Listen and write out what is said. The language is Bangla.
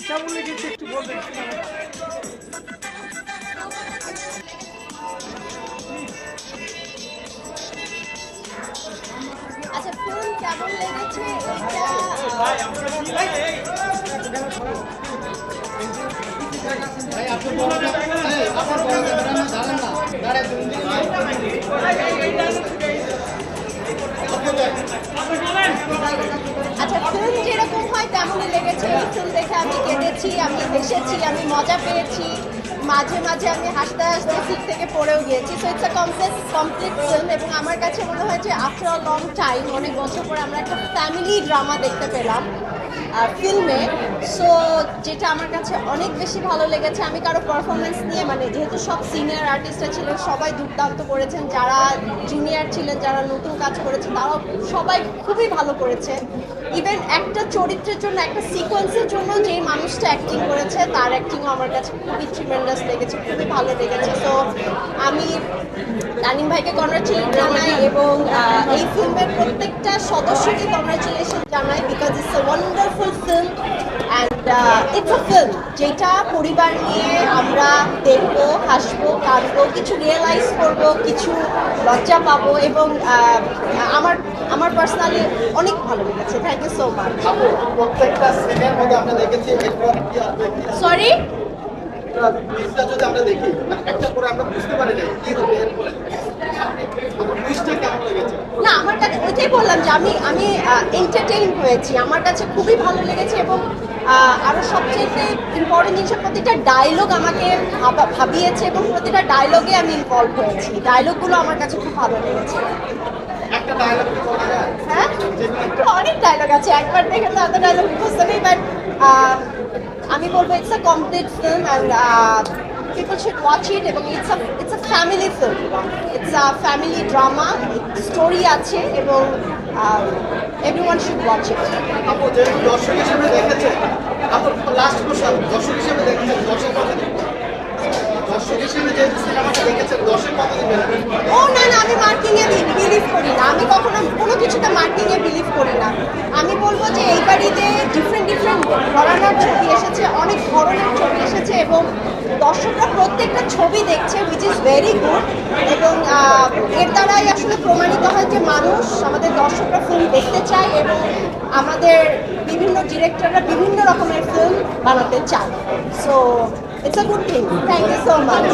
কেমন লেগেছে একটু বলবেন? আচ্ছা ফিল্ম কেমন লেগেছে? এটা আচ্ছা ফিল্ম দেখে আমি কেঁদেছি, আমি হেসেছি, আমি মজা পেয়েছি। মাঝে মাঝে আমি হাসতে হাসতে সিট থেকে পড়েও গিয়েছি। So it's a complete complete film এবং আমার কাছে মনে হয় যে আফটার আ লং টাইম অনেক বছর পরে আমরা একটা ফ্যামিলি ড্রামা দেখতে পেলাম ফিল্মে সো যেটা আমার কাছে অনেক বেশি ভালো লেগেছে, আমি কারও পারফরমেন্স নিয়ে মানে যেহেতু সব সিনিয়র আর্টিস্টরা ছিলেন, সবাই দুর্দান্ত করেছেন। যারা জুনিয়র ছিলেন, যারা নতুন কাজ করেছে তারাও সবাই খুবই ভালো করেছে। ইভেন একটা চরিত্রের জন্য, একটা সিকোয়েন্সের জন্য যে মানুষটা অ্যাক্টিং করেছে, তার অ্যাক্টিংও আমার কাছে খুবই ট্রিমেন্ডাস লেগেছে, খুবই ভালো লেগেছে। তো আমি তানিম ভাইকে কংগ্রাচুলেট জানাই এবং এই প্রত্যেকটা সদস্যকে কংগ্রাচুলেশন জানাই because it's a wonderful film and it's a film যেটা পরিবার নিয়ে আমরা দেখব হাসবো কাঁদবো কিছু রিয়েলাইজ করব কিছু লজ্জা পাবো এবং আমার আমার পার্সোনালি অনেক ভালো লেগেছে। থ্যাংক ইউ সো মাচ প্রত্যেকটা সিনের মধ্যে আমরা দেখেছি সরি যদি আমরা দেখি মানে একটা করে আমরা বুঝতে পারি না কি হবে এরপরে কেমন লেগেছে না আমার কাছে ওইটাই বললাম যে আমি আমি এন্টারটেইন হয়েছি। আমার কাছে খুবই ভালো লেগেছে এবং আহ, আরও সবচেয়ে ইম্পর্টেন্ট জিনিস প্রতিটা ডায়লগ আমাকে ভাবিয়েছে এবং প্রতিটা ডায়লগে আমি ইনভলভ হয়েছি। ডায়লগগুলো আমার কাছে খুব ভালো লেগেছে। হ্যাঁ? অনেক ডায়লগ আছে। একবার দেখে তো এত ডায়লগ বুঝতে নেই বাট আমি বলব it's a complete film and people should watch it এবং it's a it's a family film it's a family drama story আছে এবং every one should watch it আপু যেহেতু দর্শক হিসেবে দেখেছে আপু লাস্ট কোশ্চেন দর্শক হিসেবে দেখেছেন দর্শক দিবেন দর্শক হিসেবে যেহেতু সিনেমাটা দেখেছেন দর্শক কত দিবেন ও না না আমি মার্কিং এ বিলিভ করি না। আমি কখনো কোনো কিছুতে মার্কিং এ বিলিভ করি না। আমি বলব যে এই বাড়িতে ডিফারেন্ট ডিফারেন্ট ঘরানার ছবি এসেছে অনেক ধরনের ছবি এসেছে এবং দর্শকরা প্রত্যেকটা ছবি দেখছে উইচ ইজ ভেরি গুড এবং এর দ্বারাই আসলে প্রমাণিত হয় যে মানুষ আমাদের দর্শকরা ফিল্ম দেখতে চায় এবং আমাদের বিভিন্ন ডিরেক্টররা বিভিন্ন রকমের ফিল্ম বানাতে চায়। So it's a good thing thank you so much